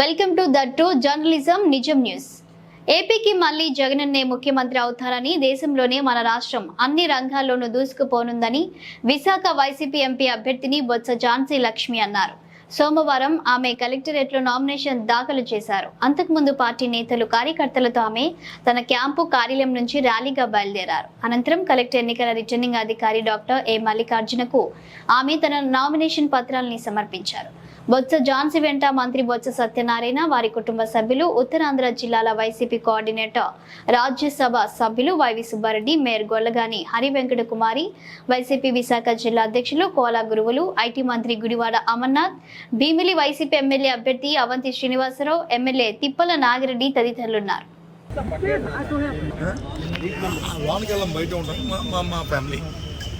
Welcome to the true journalism Nijam news. ఏపీకి మళ్ళీ జగనన్నే ముఖ్యమంత్రి అవుతారని దేశంలోనే మన రాష్ట్రం అన్ని రంగాల్లోనూ దూసుకుపోనుందని విశాఖ వైసీపీ ఎంపీ అభ్యర్థిని బొత్స ఝాన్సీ లక్ష్మి అన్నారు. సోమవారం ఆమె కలెక్టరేట్లో నామినేషన్ దాఖలు చేశారు. అంతకుముందు పార్టీ నేతలు కార్యకర్తలతో ఆమె తన క్యాంపు కార్యాలయం నుంచి ర్యాలీగా బయలుదేరారు. అనంతరం కలెక్టర్ ఎన్నికల రిటర్నింగ్ అధికారి డాక్టర్ ఏ మల్లికార్జునకు ఆమె తన నామినేషన్ పత్రాలని సమర్పించారు. బొత్స జాన్సీ వెంట మంత్రి బొత్స సత్యనారాయణ వారి కుటుంబ సభ్యులు ఉత్తరాంధ్ర జిల్లాల YCP coordinator Rajya Sabha YV Subba Reddy mayor Gollagani Hari Venkata Kumari YCP Visakha జిల్లా అధ్యక్షులు కోలా గురువులు ఐటీ మంత్రి గుడివాడ అమర్నాథ్ భీమిలి వైసీపీ ఎమ్మెల్యే అభ్యర్థి అవంతి శ్రీనివాసరావు ఎమ్మెల్యే తిప్పల నాగిరెడ్డి తదితరులున్నారు. లోనికి బయట మా మా ఫ్యామిలీ.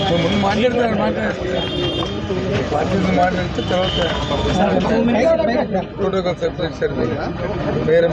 ముందు మాట్లాడతాను మాట్లాడతాను పార్టీ మాట్లాడితే తర్వాత ప్రోటోకాల్ సెపరేట్ సరిపోయింది మేరం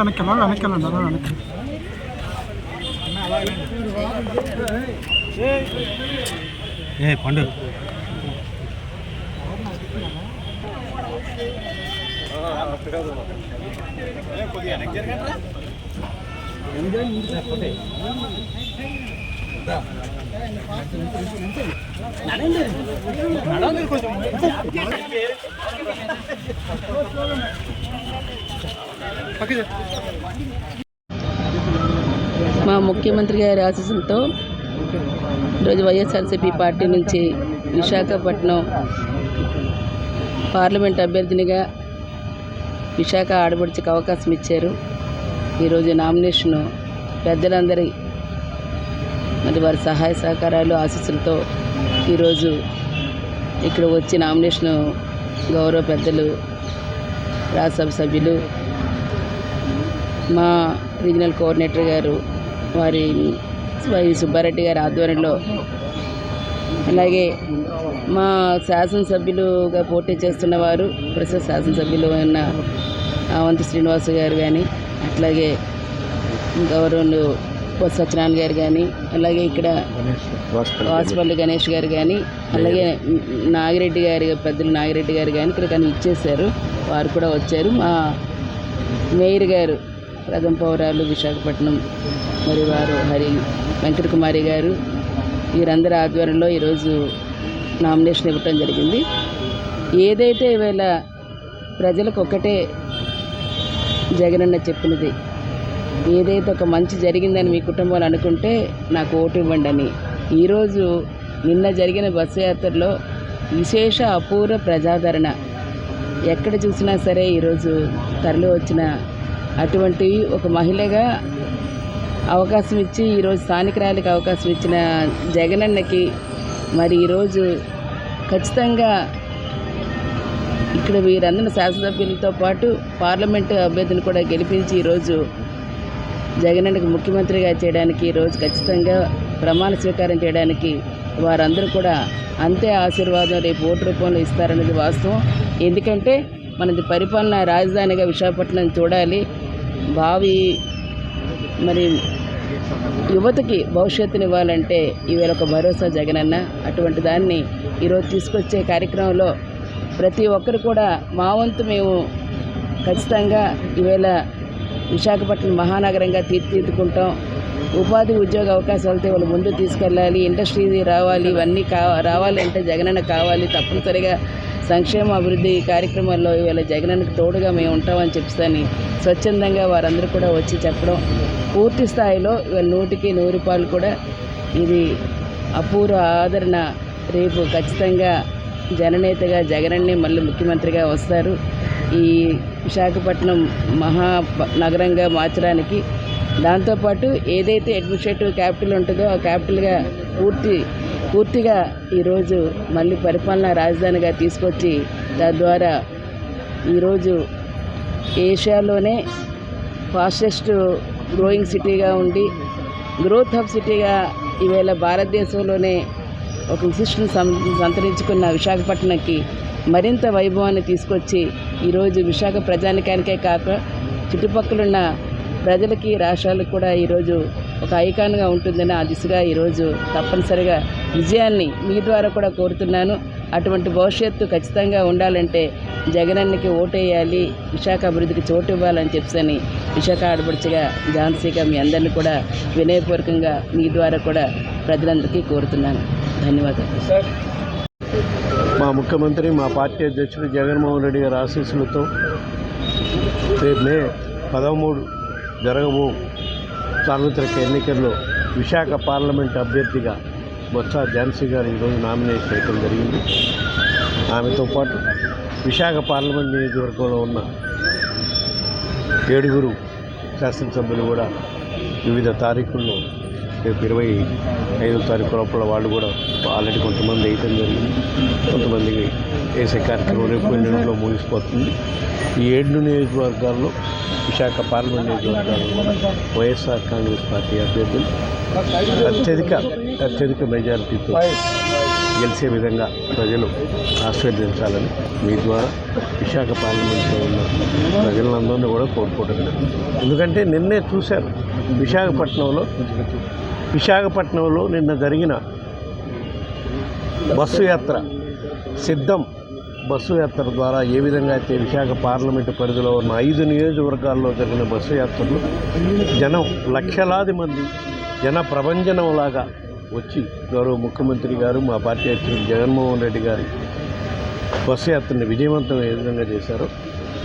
நினைக்கலாம் நினைக்கலாம் நல்லா நினைக்கலாம். ஏ பண்டு. நடந்து கொஞ்சம் మా ముఖ్యమంత్రి గారి ఆశీస్సులతో ఈరోజు వైఎస్ఆర్సీపీ పార్టీ నుంచి విశాఖపట్నం పార్లమెంట్ అభ్యర్థినిగా విశాఖ ఆడపడిచకు అవకాశం ఇచ్చారు. ఈరోజు నామినేషన్ పెద్దలందరి మరి వారి సహాయ సహకారాలు ఆశీస్సులతో ఈరోజు ఇక్కడ వచ్చి నామినేషన్ గౌరవ పెద్దలు రాజ్యసభ సభ్యులు మా రీజనల్ కోఆర్డినేటర్ గారు వారి వై సుబ్బారెడ్డి గారి ఆధ్వర్యంలో అలాగే మా శాసనసభ్యులుగా పోటీ చేస్తున్న వారు ప్రస్తుత శాసనసభ్యులు ఉన్న అవంతి శ్రీనివాస్ గారు కానీ అట్లాగే గౌరవులు బొత్స సత్యనారాయణ గారు కానీ అలాగే ఇక్కడ వాసుపల్లి గణేష్ గారు కానీ అలాగే నాగిరెడ్డి గారి పెద్దలు నాగిరెడ్డి గారు కానీ ఇక్కడ కానీ ఇచ్చేశారు. వారు కూడా వచ్చారు. మా మేయర్ గారు రగం పౌరాలు విశాఖపట్నం మరి వారు హరి వెంకట కుమారి గారు వీరందరి ఆధ్వర్యంలో ఈరోజు నామినేషన్ ఇవ్వటం జరిగింది. ఏదైతే ఇవాళ ప్రజలకు ఒక్కటే జగనన్న చెప్పినది ఏదైతే ఒక మంచి జరిగిందని మీ కుటుంబాలు అనుకుంటే నాకు ఓటు ఇవ్వండి అని. ఈరోజు నిన్న జరిగిన బస్సు యాత్రలో విశేష అపూర్వ ప్రజాదరణ ఎక్కడ చూసినా సరే ఈరోజు తరలి వచ్చిన అటువంటి ఒక మహిళగా అవకాశం ఇచ్చి ఈరోజు స్థానిక ర్యాలీకి అవకాశం ఇచ్చిన జగనన్నకి మరి ఈరోజు ఖచ్చితంగా ఇక్కడ వీరందరిన శాసనసభ్యులతో పాటు పార్లమెంటు అభ్యర్థిని కూడా గెలిపించి ఈరోజు జగనన్నకి ముఖ్యమంత్రిగా చేయడానికి ఈరోజు ఖచ్చితంగా ప్రమాణ స్వీకారం చేయడానికి వారందరూ కూడా అంతే ఆశీర్వాదం రేపు ఓటు రూపంలో ఇస్తారనేది వాస్తవం. ఎందుకంటే మనది పరిపాలన రాజధానిగా విశాఖపట్నం చూడాలి. భావి మరి యువతకి భవిష్యత్తునివ్వాలంటే ఈవేళ ఒక భరోసా జగనన్న అటువంటి దాన్ని ఈరోజు తీసుకొచ్చే కార్యక్రమంలో ప్రతి ఒక్కరు కూడా మా వంతు మేము ఖచ్చితంగా ఈవేళ విశాఖపట్నం మహానగరంగా తీర్చిదిద్దుకుంటాం. ఉపాధి ఉద్యోగ అవకాశాలతో వాళ్ళు ముందు తీసుకెళ్ళాలి ఇండస్ట్రీ రావాలి ఇవన్నీ కా రావాలంటే జగనన్న కావాలి తప్పనిసరిగా. సంక్షేమ అభివృద్ధి కార్యక్రమాల్లో ఇవాళ జగనన్నకు తోడుగా మేము ఉంటామని చెప్తాని స్వచ్ఛందంగా వారందరూ కూడా వచ్చి చెప్పడం పూర్తి స్థాయిలో ఇవాళ నూటికి నూరు పాలు కూడా ఇది అపూర్వ ఆదరణ. రేపు ఖచ్చితంగా జననేతగా జగనన్నే మళ్ళీ ముఖ్యమంత్రిగా వస్తారు. ఈ విశాఖపట్నం మహా నగరంగా మార్చడానికి దాంతోపాటు ఏదైతే అడ్మినిస్ట్రేటివ్ క్యాపిటల్ ఉంటుందో ఆ క్యాపిటల్గా పూర్తి పూర్తిగా ఈరోజు మళ్ళీ పరిపాలనా రాజధానిగా తీసుకొచ్చి తద్వారా ఈరోజు ఏషియాలోనే ఫాస్టెస్ట్ గ్రోయింగ్ సిటీగా ఉండి గ్రోత్ హబ్ సిటీగా ఈవేళ భారతదేశంలోనే ఒక విశిష్టను సం సంతరించుకున్న విశాఖపట్నంకి మరింత వైభవాన్ని తీసుకొచ్చి ఈరోజు విశాఖ ప్రజానికానికే కాక చుట్టుపక్కలున్న ప్రజలకి రాష్ట్రాలకు కూడా ఈరోజు ఒక ఐకాన్గా ఉంటుందని ఆ దిశగా ఈరోజు తప్పనిసరిగా విజయాన్ని మీ ద్వారా కూడా కోరుతున్నాను. అటువంటి భవిష్యత్తు ఖచ్చితంగా ఉండాలంటే జగనన్నకి ఓటేయాలి విశాఖ అభివృద్ధికి చోటు ఇవ్వాలని చెప్పని విశాఖ ఆడపడుచుగా ఝాన్సీగా మీ అందరిని కూడా వినయపూర్వకంగా మీ ద్వారా కూడా ప్రజలందరికీ కోరుతున్నాను. ధన్యవాదాలు. మా ముఖ్యమంత్రి మా పార్టీ అధ్యక్షుడు జగన్మోహన్ రెడ్డి గారి ఆశీస్సులతో రేపు మే పదమూడు జరగబో సార్వత్రిక ఎన్నికల్లో విశాఖ పార్లమెంట్ అభ్యర్థిగా బొత్స ఝాన్సీ గారు ఈరోజు నామినేట్ చేయడం జరిగింది. ఆమెతో పాటు విశాఖ పార్లమెంట్ నియోజకవర్గంలో ఉన్న ఏడుగురు శాసనసభ్యులు కూడా వివిధ తారీఖుల్లో రేపు ఇరవై ఐదో తారీఖు లోపల వాళ్ళు కూడా ఆల్రెడీ కొంతమంది వేయటం జరిగింది. కొంతమందికి వేసే కార్యక్రమం రేపు ఎన్నింటిలో ముగిసిపోతుంది. ఈ ఏడు నియోజకవర్గాల్లో విశాఖ పార్లమెంట్ నియోజకవర్గాల్లో వైఎస్ఆర్ కాంగ్రెస్ పార్టీ అభ్యర్థులు అత్యధిక అత్యధిక మెజారిటీతో గెలిచే విధంగా ప్రజలు ఆశీర్వదించాలని మీ ద్వారా విశాఖ పార్లమెంట్లో ఉన్న ప్రజలందరినీ కూడా కోరుకోవటం ఎందుకంటే నిన్నే చూశారు విశాఖపట్నంలో విశాఖపట్నంలో నిన్న జరిగిన బస్సు యాత్ర సిద్ధం బస్సు యాత్ర ద్వారా ఏ విధంగా అయితే విశాఖ పార్లమెంటు పరిధిలో ఉన్న ఐదు నియోజకవర్గాల్లో జరిగిన బస్సు యాత్రలు జనం లక్షలాది మంది జన ప్రభంజనంలాగా వచ్చి గౌరవ ముఖ్యమంత్రి గారు మా పార్టీ అధ్యక్షుడు జగన్మోహన్ రెడ్డి గారి బస్సు యాత్రని విజయవంతం ఏ విధంగా చేశారో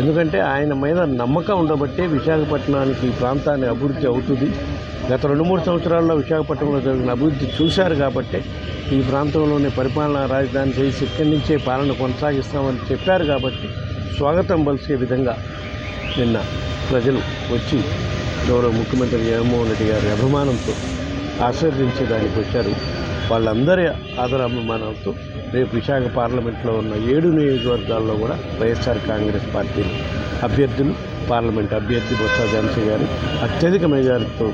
ఎందుకంటే ఆయన మీద నమ్మకం ఉండబట్టే విశాఖపట్నానికి ఈ ప్రాంతాన్ని అభివృద్ధి అవుతుంది. గత రెండు మూడు సంవత్సరాల్లో విశాఖపట్నంలో జరిగిన అభివృద్ధి చూశారు కాబట్టి ఈ ప్రాంతంలోనే పరిపాలనా రాజధాని చేసి ఇక్కడి నుంచే పాలన కొనసాగిస్తామని చెప్పారు కాబట్టి స్వాగతం పలిచే విధంగా నిన్న ప్రజలు వచ్చి గౌరవ ముఖ్యమంత్రి జగన్మోహన్ రెడ్డి గారి అభిమానంతో ఆశీర్వదించడానికి వచ్చారు. వాళ్ళందరి ఆదరాభిమానాలతో రేపు విశాఖ పార్లమెంట్లో ఉన్న ఏడు నియోజకవర్గాల్లో కూడా వైఎస్ఆర్ కాంగ్రెస్ పార్టీ అభ్యర్థులు పార్లమెంట్ అభ్యర్థి బొత్స ఝాన్సీ గారు అత్యధిక మెజారిటీతో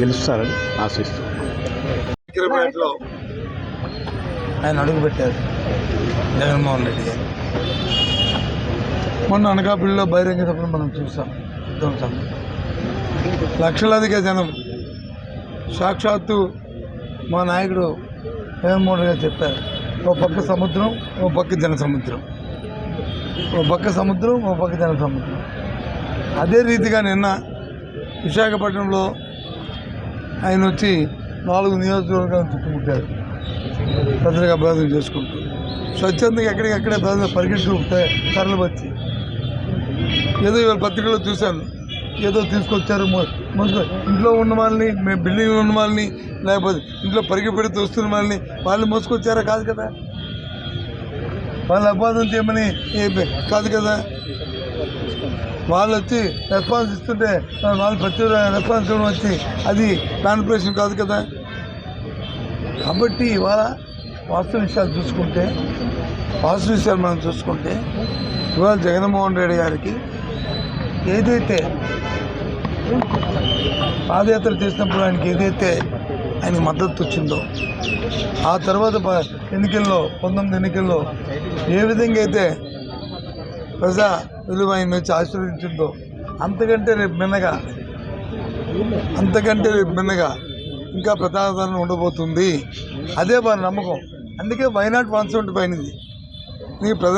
గెలుస్తారని ఆశిస్తున్నాను సికింద్రాబాద్లో ఆయన అడుగుపెట్టారు. జగన్మోహన్ రెడ్డి గారు. మొన్న అనకాపల్లిలో బహిరంగ సభను మనం చూసాం. ధ్వంసం లక్షలాదిగా జనం సాక్షాత్తు మా నాయకుడు జగన్మోహన్ గారు చెప్పారు ఓ పక్క సముద్రం ఓ పక్క జన సముద్రం. ఓ పక్క సముద్రం ఓ పక్క జన సముద్రం. అదే రీతిగా నిన్న విశాఖపట్నంలో ఆయన వచ్చి నాలుగు నియోజకవర్గాలను చుట్టుముట్టారు. ప్రజలకు అభ్యాసం చేసుకుంటూ. స్వచ్ఛందంగా ఎక్కడికక్కడే ప్రజలు పరిగెట్టు తరలి వచ్చి ఏదో ఇవాళ పత్రికలో చూశాను. ఏదో తీసుకొచ్చారు ఇంట్లో ఉన్న వాళ్ళని మేము బిల్డింగ్లో ఉన్న వాళ్ళని లేకపోతే ఇంట్లో పరిగె పెడుతూ వస్తున్న వాళ్ళని వాళ్ళు మోసుకొచ్చారా? కాదు కదా. వాళ్ళు అపాదం చేయమని కాదు కదా. వాళ్ళు వచ్చి రెస్పాన్స్ ఇస్తుంటే వాళ్ళు ప్రతి రెస్పాన్స్ ఇవ్వడం వచ్చి అది మ్యానిపులేషన్ కాదు కదా. కాబట్టి ఇవాళ వాస్తవ విషయాలు చూసుకుంటే వాస్తవ విషయాలు మనం చూసుకుంటే ఇవాళ జగన్మోహన్ రెడ్డి గారికి ఏదైతే పాదయాత్ర చేసినప్పుడు ఆయనకి ఏదైతే ఆయనకి మద్దతు వచ్చిందో ఆ తర్వాత ప- ఎన్నికల్లో పంతొమ్మిది ఎన్నికల్లో ఏ విధంగా అయితే ప్రజా విలువ ఆయన వచ్చి ఆశీర్వదించిందో అంతకంటే రేపు మిన్నగా అంతకంటే రేపు మిన్నగా ఇంకా ప్రజాదరణ ఉండబోతుంది. అదే వారి నమ్మకం. అందుకే వైనాట్ వన్ సెవెంటీ పైనది నీ ప్రజా